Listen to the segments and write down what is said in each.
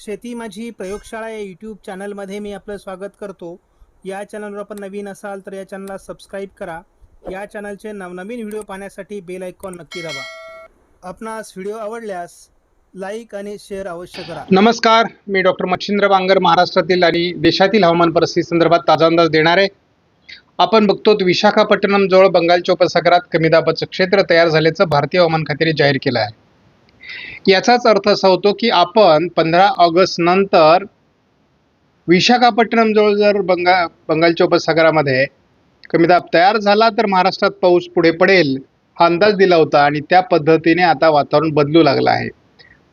शेती माझी प्रयोगशाळा या यूट्यूब चॅनलमध्ये मी आपलं स्वागत करतो. या चॅनलवर आपण नवीन असाल तर या चॅनलला सबस्क्राईब करा. या चॅनलचे नवनवीन व्हिडिओ पाहण्यासाठी बेल आयकॉन नक्की दाबा. आपणास व्हिडिओ आवडल्यास लाईक आणि शेअर अवश्य करा. नमस्कार मी डॉक्टर मच्छिंद्र बांगर महाराष्ट्रातील आणि देशातील हवामान परिस्थिती संदर्भात ताजा अंदाज देणार. आहे आपण बघतो विशाखापट्टणम जवळ बंगालच्या उपसागरात कमी दाबाचं क्षेत्र तयार झाल्याचं भारतीय हवामान खात्याने जाहीर केलं आहे. याचाच अर्थ असा होतो की आपण पंधरा ऑगस्ट नंतर विशाखापट्टणम जवळ जर बंगा बंगालच्या उपसागरामध्ये कमी दाब तयार झाला तर महाराष्ट्रात पाऊस पुढे पडेल हा अंदाज दिला होता आणि त्या पद्धतीने आता वातावरण बदलू लागलं आहे.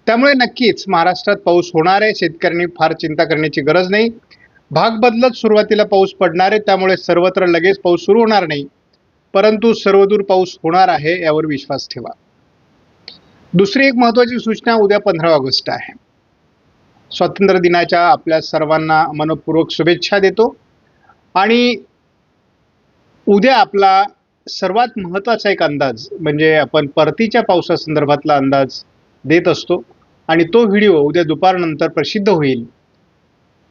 त्यामुळे नक्कीच महाराष्ट्रात पाऊस होणार आहे शेतकऱ्यांनी फार चिंता करण्याची गरज नाही. भाग बदलत सुरुवातीला पाऊस पडणार आहे त्यामुळे सर्वत्र लगेच पाऊस सुरू होणार नाही. परंतु सर्वदूर पाऊस होणार आहे यावर विश्वास ठेवा. दुसरी एक महत्त्वाची सूचना उद्या पंधरा ऑगस्ट आहे. स्वातंत्र्य दिनाच्या आपल्या सर्वांना मनपूर्वक शुभेच्छा देतो. आणि उद्या आपला सर्वात महत्त्वाचा एक अंदाज म्हणजे आपण परतीच्या पावसासंदर्भातला अंदाज देत असतो. आणि तो व्हिडिओ उद्या दुपारनंतर प्रसिद्ध होईल.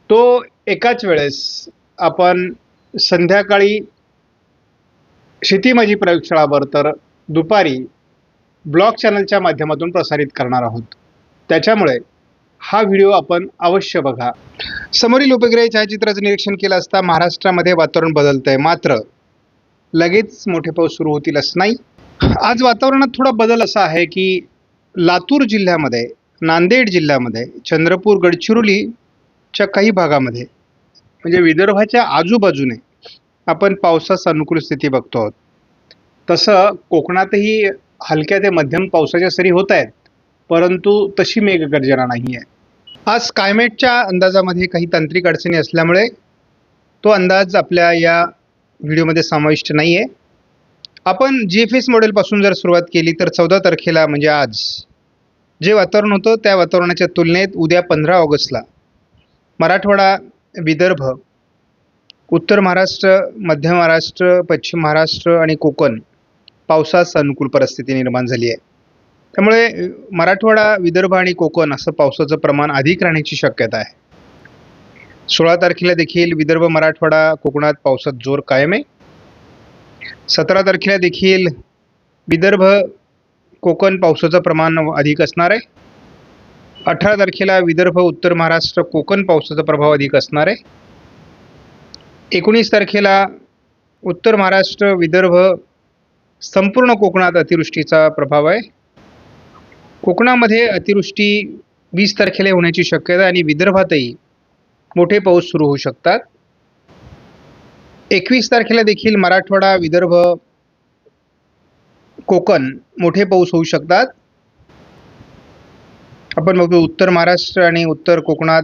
तो एकाच वेळेस आपण संध्याकाळी शेती माझी प्रयोगशाळावर तर दुपारी ब्लॉग चॅनलच्या माध्यमातून प्रसारित करणार आहोत. त्याच्यामुळे हा व्हिडिओ आपण अवश्य बघा. समोरील उपग्रह छायाचित्राचं निरीक्षण केलं असता महाराष्ट्रामध्ये वातावरण बदलतं आहे मात्र लगेच मोठे पाऊस सुरू होतील असं नाही. आज वातावरणात थोडा बदल असा आहे की लातूर जिल्ह्यामध्ये नांदेड जिल्ह्यामध्ये चंद्रपूर गडचिरोलीच्या काही भागामध्ये म्हणजे विदर्भाच्या आजूबाजूने आपण पावसास अनुकूल स्थिती बघतो आहोत. तसं कोकणातही हलक्या ते मध्यम पावसाच्या सरी होत आहेत परंतु तशी मेघगर्जना नाही आहे आज स्कायमेटच्या अंदाजामध्ये काही तांत्रिक अडचणी असल्यामुळे तो अंदाज आपल्या या व्हिडिओमध्ये समाविष्ट नाही आहे आपण जी एफ एस मॉडेलपासून जर सुरुवात केली तर चौदा तारखेला म्हणजे आज जे वातावरण होतं त्या वातावरणाच्या तुलनेत उद्या पंधरा ऑगस्टला. मराठवाडा विदर्भ उत्तर महाराष्ट्र मध्य महाराष्ट्र पश्चिम महाराष्ट्र आणि कोकण पावसास अनुकूल परिस्थिती निर्माण झाली आहे. त्यामुळे मराठवाडा विदर्भ आणि कोकण असं पावसाचं प्रमाण अधिक राहण्याची शक्यता आहे. सोळा तारखेला देखील विदर्भ मराठवाडा कोकणात पावसात जोर कायम आहे. सतरा तारखेला देखील विदर्भ कोकण पावसाचं प्रमाण अधिक असणार आहे. अठरा तारखेला विदर्भ उत्तर महाराष्ट्र कोकण पावसाचा प्रभाव अधिक असणार आहे. एकोणीस तारखेला उत्तर महाराष्ट्र विदर्भ संपूर्ण कोकणात अतिवृष्टीचा प्रभाव आहे. कोकणामध्ये अतिवृष्टी वीस तारखेला होण्याची शक्यता आणि विदर्भातही मोठे पाऊस सुरू होऊ शकतात. एकवीस तारखेला देखील मराठवाडा विदर्भ कोकण मोठे पाऊस होऊ शकतात. आपण बघतो उत्तर महाराष्ट्र आणि उत्तर कोकणात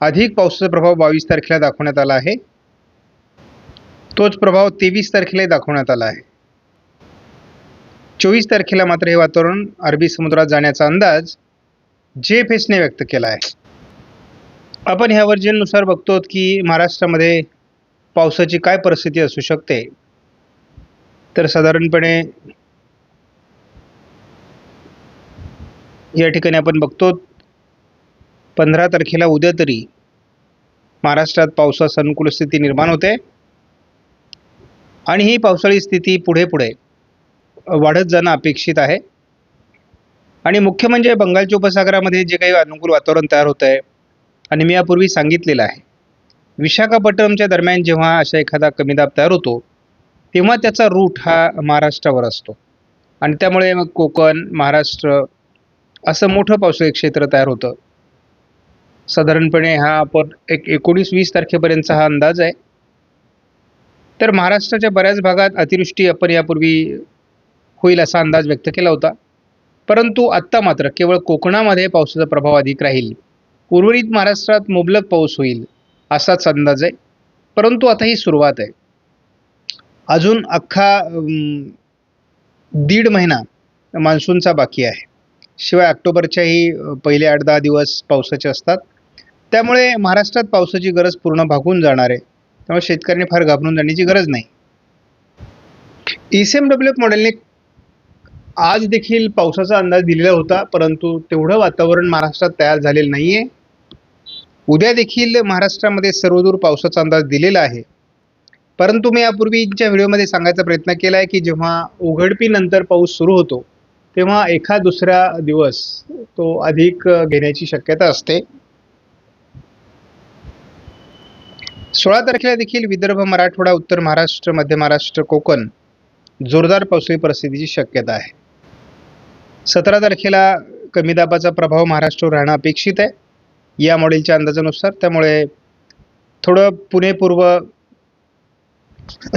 अधिक पावसाचा प्रभाव बावीस तारखेला दाखवण्यात आला आहे. तोच प्रभाव तेवीस तारखेलाही दाखवण्यात आला आहे. चोवीस तारखेला मात्र हे वातावरण अरबी समुद्रात जाण्याचा अंदाज जे एफ एसने व्यक्त केला आहे. आपण ह्या वर्जननुसार बघतो की महाराष्ट्रामध्ये पावसाची काय परिस्थिती असू शकते? तर साधारणपणे या ठिकाणी आपण बघतो पंधरा तारखेला उद्या तरी महाराष्ट्रात पावसास अनुकूल स्थिती निर्माण होते. आणि ही पावसाळी स्थिती पुढे पुढे वाढत जाणं अपेक्षित आहे. आणि मुख्य म्हणजे बंगालच्या उपसागरामध्ये जे काही अनुकूल वातावरण तयार होत आहे आणि मी यापूर्वी सांगितलेलं आहे. विशाखापट्टणमच्या दरम्यान जेव्हा अशा एखादा कमी दाब तयार होतो तेव्हा त्याचा रूट हा महाराष्ट्रावर असतो. आणि त्यामुळे मग कोकण महाराष्ट्र असं मोठं पावसाळी क्षेत्र तयार होतं. साधारणपणे हा आपण एक एकोणीस वीस तारखेपर्यंतचा हा अंदाज आहे. तर महाराष्ट्राच्या बऱ्याच भागात अतिवृष्टी आपण यापूर्वी होईल असा अंदाज व्यक्त केला होता. परंतु आत्ता मात्र केवळ कोकणामध्ये पावसाचा प्रभाव अधिक राहील. उर्वरित महाराष्ट्रात मुबलक पाऊस होईल असाच अंदाज आहे. परंतु आता ही सुरुवात आहे. अजून अख्खा दीड महिना मान्सूनचा बाकी आहे. शिवाय ऑक्टोबरच्याही पहिले आठ दहा दिवस पावसाचे असतात. त्यामुळे महाराष्ट्रात पावसाची गरज पूर्ण भागून जाणार आहे. त्यामुळे शेतकऱ्यांनी फार घाबरून जाण्याची गरज नाही. E C M W F मॉडेलने आज देखील पावसाचा अंदाज दिलेला होता परंतु तेवढं वातावरण महाराष्ट्रात तयार झालेलं नाही आहे उद्या देखील महाराष्ट्रामध्ये सर्वदूर पावसाचा अंदाज दिलेला आहे. परंतु मी यापूर्वीच्या व्हिडिओमध्ये सांगायचा प्रयत्न केला आहे की जेव्हा उघडपीनंतर पाऊस सुरू होतो तेव्हा एखा दुसरा दिवस तो अधिक घेण्याची शक्यता असते. सोळा तारखेला देखील विदर्भ मराठवाडा उत्तर महाराष्ट्र मध्य महाराष्ट्र कोकण जोरदार पावसाळी परिस्थितीची शक्यता आहे. सतरा तारखेला कमी दाबाचा प्रभाव महाराष्ट्रावर राहणं अपेक्षित आहे. या मॉडेलच्या अंदाजानुसार त्यामुळे थोडं पुणे पूर्व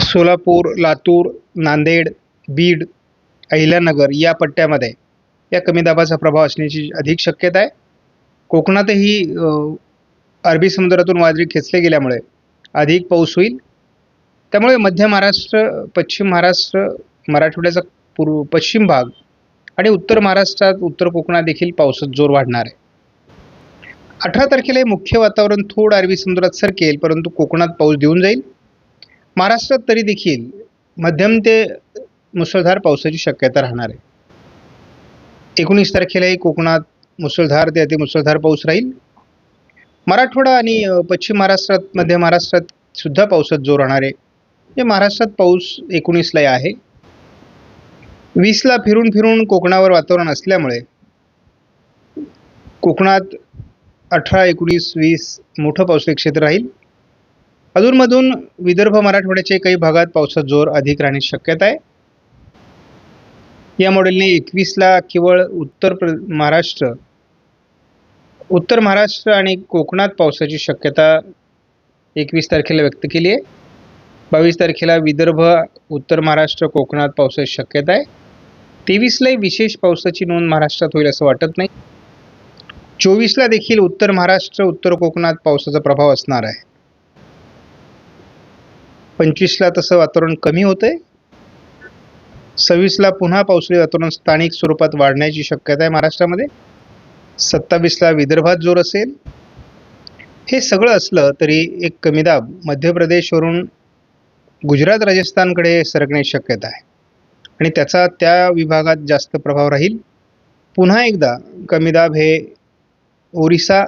सोलापूर लातूर नांदेड बीड अहिल्यानगर या पट्ट्यामध्ये या कमी दाबाचा प्रभाव असण्याची अधिक शक्यता आहे. कोकणातही अरबी समुद्रातून वादळी खेचले गेल्यामुळे अधिक पाऊस होईल. त्यामुळे मध्य महाराष्ट्र पश्चिम महाराष्ट्र मराठवाड्याचा पूर्व पश्चिम भाग आणि उत्तर महाराष्ट्रात उत्तर कोकणात देखील पावसात जोर वाढणार आहे. अठरा तारखेला हे मुख्य वातावरण थोडं अरबी समुद्रात सरकेल परंतु कोकणात पाऊस देऊन जाईल. महाराष्ट्रात तरी देखील मध्यम ते मुसळधार पावसाची शक्यता राहणार आहे. एकोणीस तारखेलाही कोकणात मुसळधार ते अतिमुसळधार पाऊस राहील. मराठवाडा आणि पश्चिम महाराष्ट्रात मध्य महाराष्ट्रात सुद्धा पावसात जोर राहणार आहे. हे महाराष्ट्रात पाऊस एकोणीसला आहे. वीसला फिरून फिरून कोकणावर वातावरण असल्यामुळे कोकणात अठरा एकोणीस वीस मोठं पावसाळी क्षेत्र राहील. अधूनमधून विदर्भ मराठवाड्याच्या काही भागात पावसाचा जोर अधिक राहण्याची शक्यता आहे. या मॉडेलने एकवीसला केवळ उत्तर प्र महाराष्ट्र उत्तर महाराष्ट्र आणि कोकणात पावसाची शक्यता एकवीस तारखेला व्यक्त केली आहे. बावीस तारखेला विदर्भ उत्तर महाराष्ट्र कोकणात पावसाची शक्यता आहे. तेवीसलाही विशेष पावसाची नोंद महाराष्ट्रात होईल असं वाटत नाही. चोवीसला देखील उत्तर महाराष्ट्र उत्तर कोकणात पावसाचा प्रभाव असणार आहे. पंचवीसला तसं वातावरण कमी होतंय. सव्वीसला पुन्हा पावसाळी वातावरण स्थानिक स्वरूपात वाढण्याची शक्यता आहे महाराष्ट्रामध्ये. सत्तावीसला विदर्भात जोर असेल. हे सगळं असलं तरी एक कमी दाब मध्य प्रदेशवरून गुजरात राजस्थानकडे सरकण्याची शक्यता आहे. आणि त्याचा त्या विभागात जास्त प्रभाव राहील. पुन्हा एकदा कमी दाब हे ओरिसा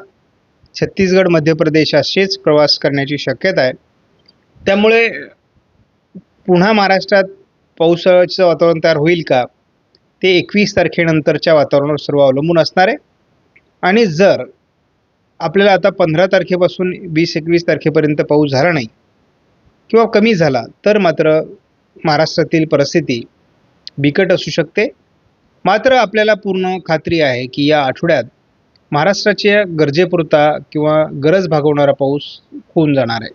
छत्तीसगड मध्य प्रदेश असेच प्रवास करण्याची शक्यता आहे. त्यामुळे पुन्हा महाराष्ट्रात पावसाळ्याचं वातावरण तयार होईल का? ते एकवीस तारखेनंतरच्या वातावरणावर सर्व अवलंबून असणार आहे. आणि जर आपल्याला आता पंधरा तारखेपासून वीस एकवीस तारखेपर्यंत पाऊस झाला नाही किंवा कमी झाला तर मात्र महाराष्ट्रातील परिस्थिती बिकट असू शकते. मात्र आपल्याला पूर्ण खात्री आहे की या आठवड्यात महाराष्ट्राच्या गरजेपुरता किंवा गरज भागवणारा पाऊस होऊन जाणार आहे.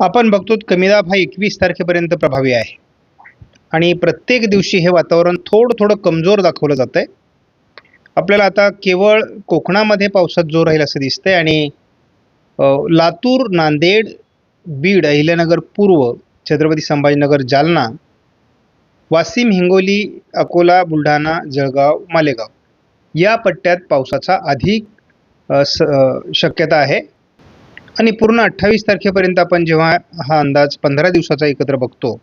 आपण बघतो कमी दाब हा एकवीस तारखेपर्यंत प्रभावी आहे. आणि प्रत्येक दिवशी हे वातावरण थोडं थोडं कमजोर दाखवलं जातं आहे आपल्याला आता केवळ कोकणामध्ये पावसात जोर राहील असं दिसतंय आणि लातूर नांदेड बीड अहिल्यानगर पूर्व छत्रपती संभाजीनगर जालना वाशिम हिंगोली अकोला बुलढाणा जळगाव मालेगाव. या पट्ट्यात पावसाचा अधिक स शक्यता आहे. आणि पूर्ण अठ्ठावीस तारखेपर्यंत आपण जेव्हा हा अंदाज पंधरा दिवसाचा एकत्र बघतो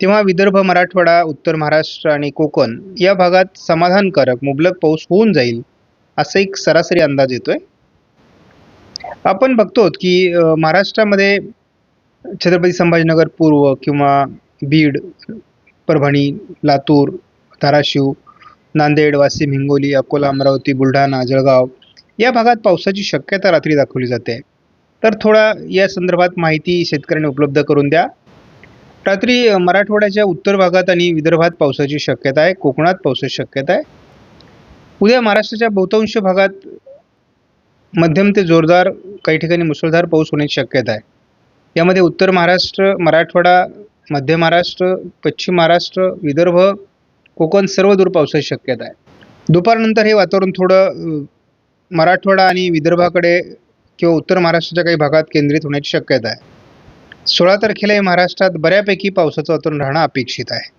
तेव्हा विदर्भ मराठवाडा उत्तर महाराष्ट्र आणि कोकण या भागात समाधानकारक मुबलक पाऊस होऊन जाईल असा एक सरासरी अंदाज येतोय. आपण बघतो की महाराष्ट्रामध्ये छत्रपती संभाजीनगर पूर्व किंवा बीड परभणी लातूर धाराशिव नांदेड वाशिम हिंगोली अकोला अमरावती बुलढाणा जळगाव या भागात पावसाची शक्यता रात्री दाखवली जाते. तर थोडा या संदर्भात माहिती शेतकऱ्यांनी उपलब्ध करून द्या. रात्री मराठवाड्याच्या उत्तर भागात आणि विदर्भात पावसाची शक्यता आहे. कोकणात पावसाची शक्यता आहे. उद्या महाराष्ट्राच्या बहुतांश भागात मध्यम ते जोरदार काही ठिकाणी मुसळधार पाऊस होण्याची शक्यता आहे. यामध्ये उत्तर महाराष्ट्र मराठवाडा मध्य महाराष्ट्र पश्चिम महाराष्ट्र विदर्भ कोकण सर्व दूर पावसाची शक्यता आहे. दुपारनंतर हे वातावरण थोडं मराठवाडा आणि विदर्भाकडे किंवा उत्तर महाराष्ट्राच्या काही भागात केंद्रित होण्याची शक्यता आहे. सोळा तारखेला हे महाराष्ट्रात बऱ्यापैकी पावसाचं वातावरण राहणं अपेक्षित आहे.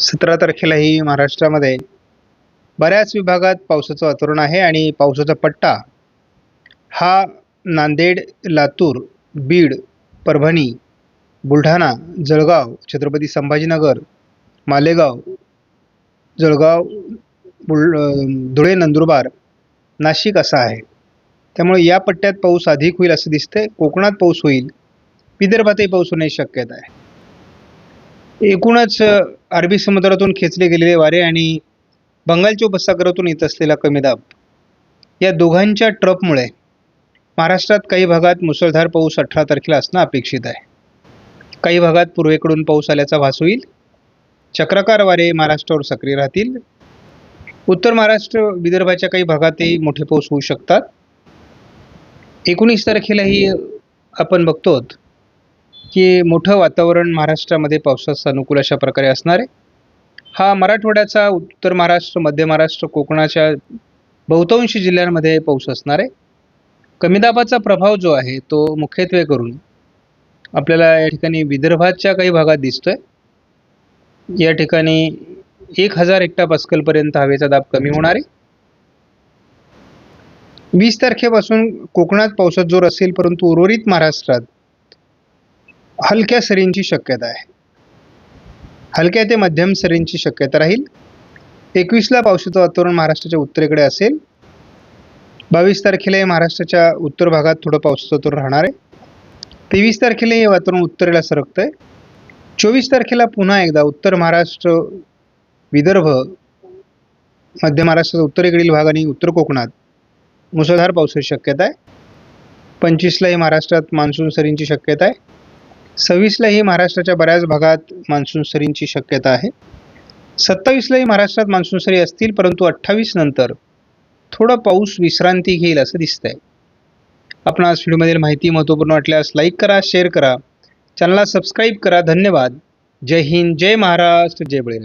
सतरा तारखेलाही महाराष्ट्रामध्ये बऱ्याच विभागात पावसाचं वातावरण आहे आणि पावसाचा पट्टा हा नांदेड लातूर बीड परभणी बुलढाणा जळगाव छत्रपती संभाजीनगर मालेगाव जळगाव बुल धुळे नंदुरबार नाशिक असा आहे. त्यामुळे या पट्ट्यात पाऊस अधिक होईल असं दिसतंय. कोकणात पाऊस होईल. विदर्भातही पाऊस होण्याची शक्यता आहे. एकूणच अरबी समुद्रातून खेचले गेलेले वारे आणि बंगालच्या उपसागरातून येत असलेला कमी दाब या दोघांच्या ट्रपमुळे महाराष्ट्रात काही भागात मुसळधार पाऊस अठरा तारखेला असणं अपेक्षित आहे. काही भागात पूर्वेकडून पाऊस आल्याचा भास होईल. चक्राकार वारे महाराष्ट्रावर सक्रिय राहतील. उत्तर महाराष्ट्र विदर्भाच्या काही भागातही मोठे पाऊस होऊ शकतात. एकोणीस तारखेलाही आपण बघतो की मोठं वातावरण महाराष्ट्रामध्ये पावसाचं अनुकूल अशा प्रकारे असणार आहे. हा मराठवाड्याचा उत्तर महाराष्ट्र मध्य महाराष्ट्र कोकणाच्या बहुतांश जिल्ह्यांमध्ये पाऊस असणार आहे. कमी दाबाचा प्रभाव जो आहे तो मुख्यत्वे करून आपल्याला या ठिकाणी विदर्भाच्या काही भागात दिसतोय. या ठिकाणी एक हजार हेक्टा पास्कलपर्यंत हवेचा दाब कमी होणार आहे. वीस तारखेपासून कोकणात पावसात जोर असेल परंतु उर्वरित महाराष्ट्रात हलक्या सरींची शक्यता आहे. हलक्या ते मध्यम सरींची शक्यता राहील. एकवीसला पावसाचं वातावरण महाराष्ट्राच्या उत्तरेकडे असेल बावीस तारखेला हे महाराष्ट्राच्या उत्तर भागात थोडं पावसाचं तर राहणार आहे. तेवीस तारखेला हे वातावरण उत्तरेला सरकतं आहे चोवीस तारखेला पुन्हा एकदा उत्तर महाराष्ट्र विदर्भ मध्य महाराष्ट्राचा उत्तरेकडील भाग आणि उत्तर कोकणात मुसळधार पावसाची शक्यता आहे. पंचवीसलाही महाराष्ट्रात मान्सून सरींची शक्यता आहे. सव्वीसलाही महाराष्ट्राच्या बऱ्याच भागात मान्सून सरींची शक्यता आहे. सत्तावीसलाही महाराष्ट्रात मान्सून सरी असतील परंतु अठ्ठावीस नंतर थोडा पाऊस विश्रांती घेईल असं दिसतंय. आपणास व्हिडिओमधील माहिती महत्त्वपूर्ण वाटल्यास लाईक करा शेअर करा. चॅनलला सबस्क्राईब करा. धन्यवाद. जय हिंद जय महाराष्ट्र जय बळीराजा.